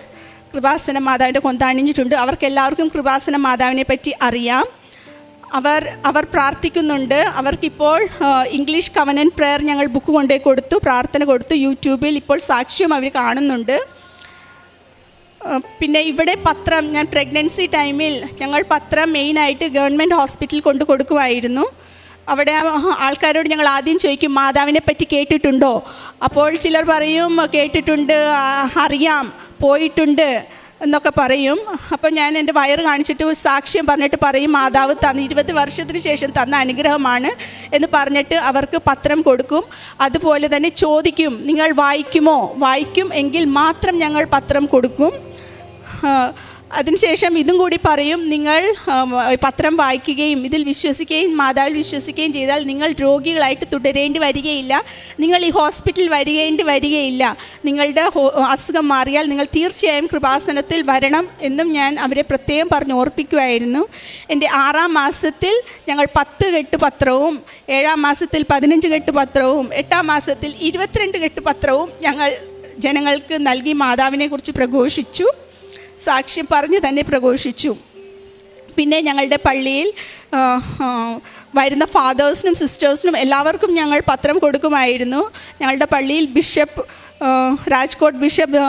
കൃപാസന മാതാവിന്റെ കൊന്ത അണിഞ്ഞിട്ടുണ്ട്. അവർക്കെല്ലാവർക്കും കൃപാസന മാതാവിനെ പറ്റി അറിയാം. അവർ അവർ പ്രാർത്ഥിക്കുന്നുണ്ട്. അവർക്കിപ്പോൾ ഇംഗ്ലീഷ് കവനൻ പ്രെയർ ഞങ്ങൾ ബുക്ക് കൊണ്ടുപോയി കൊടുത്തു പ്രാർത്ഥന കൊടുത്തു. യൂട്യൂബിൽ ഇപ്പോൾ സാക്ഷ്യം അവർ കാണുന്നുണ്ട്. പിന്നെ ഇവിടെ പത്രം ഞാൻ പ്രഗ്നൻസി ടൈമിൽ ഞങ്ങൾ പത്രം മെയിനായിട്ട് ഗവൺമെന്റ് ഹോസ്പിറ്റലിൽ കൊണ്ട് കൊടുക്കുമായിരുന്നു അവിടെ ആൾക്കാരോട് ഞങ്ങൾ ആദ്യം ചോദിക്കും മാതാവിനെ പറ്റി കേട്ടിട്ടുണ്ടോ? അപ്പോൾ ചിലർ പറയും കേട്ടിട്ടുണ്ട് അറിയാം പോയിട്ടുണ്ട് എന്നൊക്കെ പറയും. അപ്പോൾ ഞാൻ എന്റെ വയറ് കാണിച്ചിട്ട് സാക്ഷ്യം പറഞ്ഞിട്ട് പറയും മാതാവ് തന്ന ഇരുപത് വർഷത്തിന് ശേഷം തന്ന അനുഗ്രഹമാണ് എന്ന് പറഞ്ഞിട്ട് അവർക്ക് പത്രം കൊടുക്കും. അതുപോലെ തന്നെ ചോദിക്കും നിങ്ങൾ വായിക്കുമോ? വായിക്കും എങ്കിൽ മാത്രം ഞങ്ങൾ പത്രം കൊടുക്കും. അതിനുശേഷം ഇതും കൂടി പറയും നിങ്ങൾ പത്രം വായിക്കുകയും ഇതിൽ വിശ്വസിക്കുകയും മാതാവിൽ വിശ്വസിക്കുകയും ചെയ്താൽ നിങ്ങൾ രോഗികളായിട്ട് തുടരേണ്ടി വരികയില്ല. നിങ്ങൾ ഈ ഹോസ്പിറ്റലിൽ വരികേണ്ടി വരികയില്ല. നിങ്ങളുടെ അസുഖം മാറിയാൽ നിങ്ങൾ തീർച്ചയായും കൃപാസനത്തിൽ വരണം എന്നും ഞാൻ അവരെ പ്രത്യേകം പറഞ്ഞ് ഓർപ്പിക്കുമായിരുന്നു എന്റെ ആറാം മാസത്തിൽ ഞങ്ങൾ പത്ത് കെട്ട് പത്രവും ഏഴാം മാസത്തിൽ പതിനഞ്ച് കെട്ട് പത്രവും എട്ടാം മാസത്തിൽ ഇരുപത്തിരണ്ട് കെട്ട് പത്രവും ഞങ്ങൾ ജനങ്ങൾക്ക് നൽകി മാതാവിനെക്കുറിച്ച് പ്രഘോഷിച്ചു. സാക്ഷ്യം പറഞ്ഞ് തന്നെ പ്രഘോഷിച്ചു. പിന്നെ ഞങ്ങളുടെ പള്ളിയിൽ വരുന്ന ഫാദേഴ്സിനും സിസ്റ്റേഴ്സിനും എല്ലാവർക്കും ഞങ്ങൾ പത്രം കൊടുക്കുമായിരുന്നു. ഞങ്ങളുടെ പള്ളിയിൽ bishop Rajkot bishop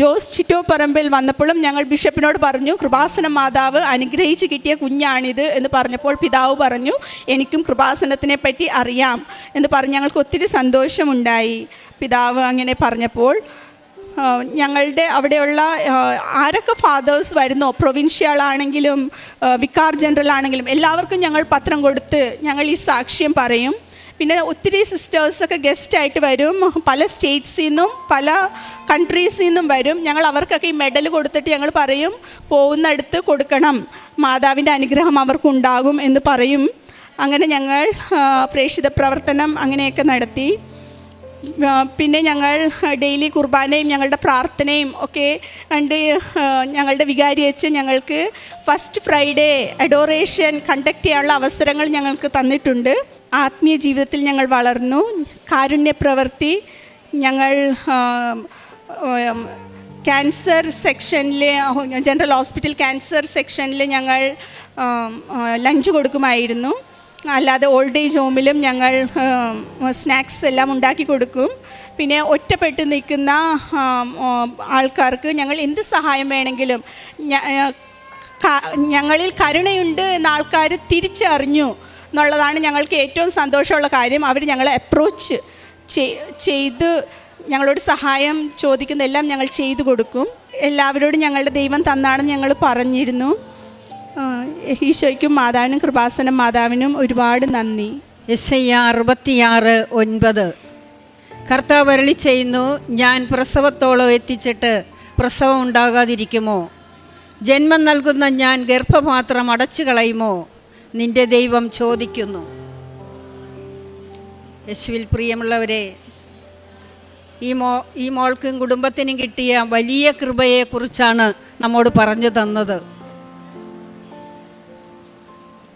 Jose Chittoparambil വന്നപ്പോഴും ഞങ്ങൾ ബിഷപ്പിനോട് പറഞ്ഞു കൃപാസന മാതാവ് അനുഗ്രഹിച്ച് കിട്ടിയ കുഞ്ഞാണിത് എന്ന് പറഞ്ഞപ്പോൾ പിതാവ് പറഞ്ഞു എനിക്കും കൃപാസനത്തിനെ പറ്റി അറിയാം എന്ന് പറഞ്ഞ് ഞങ്ങൾക്ക് ഒത്തിരി സന്തോഷമുണ്ടായി. പിതാവ് അങ്ങനെ പറഞ്ഞപ്പോൾ ഞങ്ങളുടെ അവിടെയുള്ള ആരൊക്കെ ഫാദേഴ്സ് വരുന്നോ? ആ, വിക്കാർ ജനറൽ ആണെങ്കിലും എല്ലാവർക്കും ഞങ്ങൾ പത്രം കൊടുത്ത് ഞങ്ങൾ ഈ സാക്ഷ്യം പറയും. പിന്നെ ഒത്തിരി സിസ്റ്റേഴ്സൊക്കെ ഗസ്റ്റായിട്ട് വരും. പല സ്റ്റേറ്റ്സിൽ നിന്നും പല കൺട്രീസിൽ നിന്നും വരും. ഞങ്ങൾ അവർക്കൊക്കെ ഈ മെഡൽ കൊടുത്തിട്ട് ഞങ്ങൾ പറയും പോകുന്നിടത്ത് കൊടുക്കണം. മാതാവിന്റെ അനുഗ്രഹം അവർക്കുണ്ടാകും എന്ന് പറയും. അങ്ങനെ ഞങ്ങൾ പ്രേക്ഷിത പ്രവർത്തനം അങ്ങനെയൊക്കെ നടത്തി. പിന്നെ ഞങ്ങൾ ഡെയിലി കുർബാനയും ഞങ്ങളുടെ പ്രാർത്ഥനയും ഒക്കെ കണ്ട് ഞങ്ങളുടെ വികാരി അച്ഛൻ ഞങ്ങൾക്ക് ഫസ്റ്റ് ഫ്രൈഡേ അഡോറേഷൻ കണ്ടക്ട് ചെയ്യാനുള്ള അവസരങ്ങൾ ഞങ്ങൾക്ക് തന്നിട്ടുണ്ട്. ആത്മീയ ജീവിതത്തിൽ ഞങ്ങൾ വളർന്നു. കാരുണ്യ പ്രവൃത്തി ഞങ്ങൾ ക്യാൻസർ സെക്ഷനിൽ ജനറൽ ഹോസ്പിറ്റൽ ക്യാൻസർ സെക്ഷനിൽ ഞങ്ങൾ ലഞ്ച് കൊടുക്കുമായിരുന്നു. അല്ലാതെ ഓൾഡ് ഏജ് ഹോമിലും ഞങ്ങൾ സ്നാക്സ് എല്ലാം ഉണ്ടാക്കി കൊടുക്കും. പിന്നെ ഒറ്റപ്പെട്ട് നിൽക്കുന്ന ആൾക്കാർക്ക് ഞങ്ങൾ എന്ത് സഹായം വേണമെങ്കിലും ഞങ്ങളിൽ കരുണയുണ്ട് എന്ന ആൾക്കാർ തിരിച്ചറിഞ്ഞു എന്നുള്ളതാണ് ഞങ്ങൾക്ക് ഏറ്റവും സന്തോഷമുള്ള കാര്യം. അവർ ഞങ്ങളെ അപ്രോച്ച് ചെയ്ത് ഞങ്ങളോട് സഹായം ചോദിക്കുന്നതെല്ലാം ഞങ്ങൾ ചെയ്തു കൊടുക്കും. എല്ലാവരോടും ഞങ്ങളുടെ ദൈവം തന്നാണെന്ന് ഞങ്ങൾ പറഞ്ഞിരുന്നു. ഈശോയ്ക്കും മാതാവിനും കൃപാസനം മാതാവിനും ഒരുപാട് നന്ദി. എസ് ഐ അറുപത്തിയാറ് ഒൻപത്. കർത്താവ് അരളി ചെയ്യുന്നു ഞാൻ പ്രസവത്തോളം എത്തിച്ചിട്ട് പ്രസവം ഉണ്ടാകാതിരിക്കുമോ? ജന്മം നൽകുന്ന ഞാൻ ഗർഭപാത്രം അടച്ചു കളയുമോ നിന്റെ ദൈവം ചോദിക്കുന്നു. യേശുവിൽ പ്രിയമുള്ളവരെ ഈ മോ ഈ മോൾക്കും കുടുംബത്തിനും കിട്ടിയ വലിയ കൃപയെക്കുറിച്ചാണ് നമ്മോട് പറഞ്ഞു തന്നത്.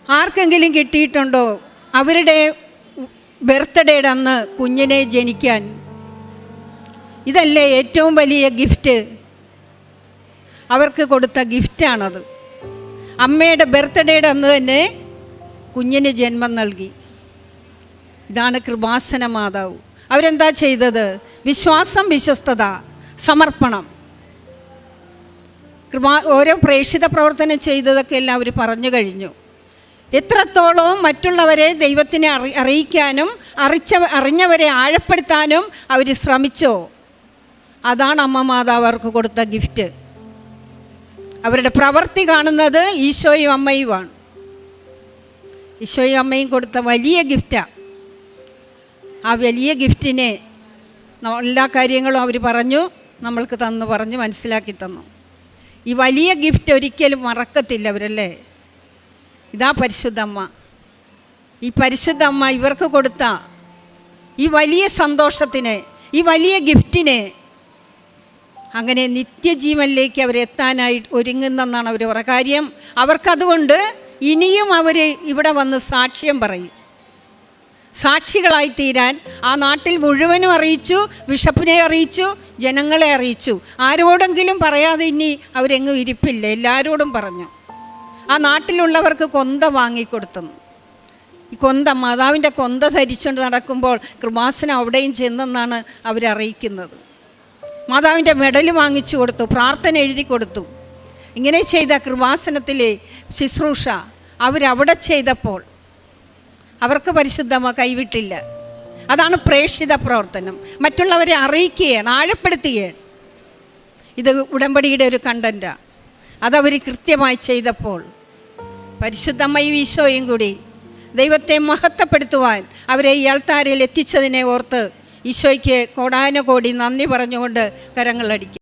ആർക്കെങ്കിലും കിട്ടിയിട്ടുണ്ടോ? അവരുടെ ബർത്ത്ഡേയുടെ അന്ന് കുഞ്ഞിനെ ജനിക്കാൻ. ഇതല്ലേ ഏറ്റവും വലിയ ഗിഫ്റ്റ് അവർക്ക് കൊടുത്ത ഗിഫ്റ്റാണത് അമ്മയുടെ ബർത്ത്ഡേയുടെ അന്ന് തന്നെ കുഞ്ഞിന് ജന്മം നൽകി. ഇതാണ് കൃപാസന മാതാവ്. അവരെന്താ ചെയ്തത്? വിശ്വാസം വിശ്വസ്തത സമർപ്പണം. കൃപാ ഓരോ പ്രേക്ഷിത പ്രവർത്തനം ചെയ്തതൊക്കെ എല്ലാം അവർ പറഞ്ഞു കഴിഞ്ഞു. എത്രത്തോളം മറ്റുള്ളവരെ ദൈവത്തിനെ അറി അറിയിക്കാനും അറിച്ച അറിഞ്ഞവരെ ആഴപ്പെടുത്താനും അവർ ശ്രമിച്ചോ. അതാണ് അമ്മ മാതാവ് അവർക്ക് കൊടുത്ത ഗിഫ്റ്റ്. അവരുടെ പ്രവൃത്തി കാണുന്നത് ഈശോയും അമ്മയുമാണ്. ഈശോയും അമ്മയും കൊടുത്ത വലിയ ഗിഫ്റ്റാണ് ആ വലിയ ഗിഫ്റ്റിനെ എല്ലാ കാര്യങ്ങളും അവർ പറഞ്ഞു നമ്മൾക്ക് തന്നു പറഞ്ഞ് മനസ്സിലാക്കി തന്നു. ഈ വലിയ ഗിഫ്റ്റ് ഒരിക്കലും മറക്കത്തില്ല അവരല്ലേ? ഇതാ പരിശുദ്ധമ്മ. ഈ പരിശുദ്ധമ്മ ഇവർക്ക് കൊടുത്ത ഈ വലിയ സന്തോഷത്തിന് ഈ വലിയ ഗിഫ്റ്റിന് അങ്ങനെ നിത്യജീവനിലേക്ക് അവരെത്താനായി ഒരുങ്ങുന്നെന്നാണ് അവർ പറ കാര്യം. അവർക്കതുകൊണ്ട് ഇനിയും അവർ ഇവിടെ വന്ന് സാക്ഷ്യം പറയും. സാക്ഷികളായി തീരാൻ ആ നാട്ടിൽ മുഴുവനും അറിയിച്ചു ബിഷപ്പിനെ അറിയിച്ചു ജനങ്ങളെ അറിയിച്ചു. ആരോടെങ്കിലും പറയാതെ ഇനി അവരെങ്ങും ഇരിപ്പില്ല. എല്ലാവരോടും പറഞ്ഞു. ആ നാട്ടിലുള്ളവർക്ക് കൊന്ത വാങ്ങിക്കൊടുത്തു ഈ കൊന്ത മാതാവിന്റെ കൊന്ത ധരിച്ചുകൊണ്ട് നടക്കുമ്പോൾ കൃപാസന അവിടെയും ചെന്നെന്നാണ് അവരറിയിക്കുന്നത് മാതാവിന്റെ മെഡൽ വാങ്ങിച്ചു കൊടുത്തു പ്രാർത്ഥന എഴുതി കൊടുത്തു. ഇങ്ങനെ ചെയ്ത കൃപാസനത്തിലെ ശുശ്രൂഷ അവരവിടെ ചെയ്തപ്പോൾ അവർക്ക് പരിശുദ്ധമ കൈവിട്ടില്ല. അതാണ് പ്രേക്ഷിത പ്രവർത്തനം. മറ്റുള്ളവരെ അറിയിക്കുകയാണ് ആഴപ്പെടുത്തുകയാണ്. ഇത് ഉടമ്പടിയുടെ ഒരു കണ്ടന്റാണ് അതവർ കൃത്യമായി ചെയ്തപ്പോൾ പരിശുദ്ധമ്മയും ഈശോയും കൂടി ദൈവത്തെ മഹത്വപ്പെടുത്തുവാൻ അവരെ ഈ അൾത്താരിൽ എത്തിച്ചതിനെ ഓർത്ത് ഈശോയ്ക്ക് കോടാനുകോടി നന്ദി പറഞ്ഞുകൊണ്ട് കരങ്ങളടിക്കും.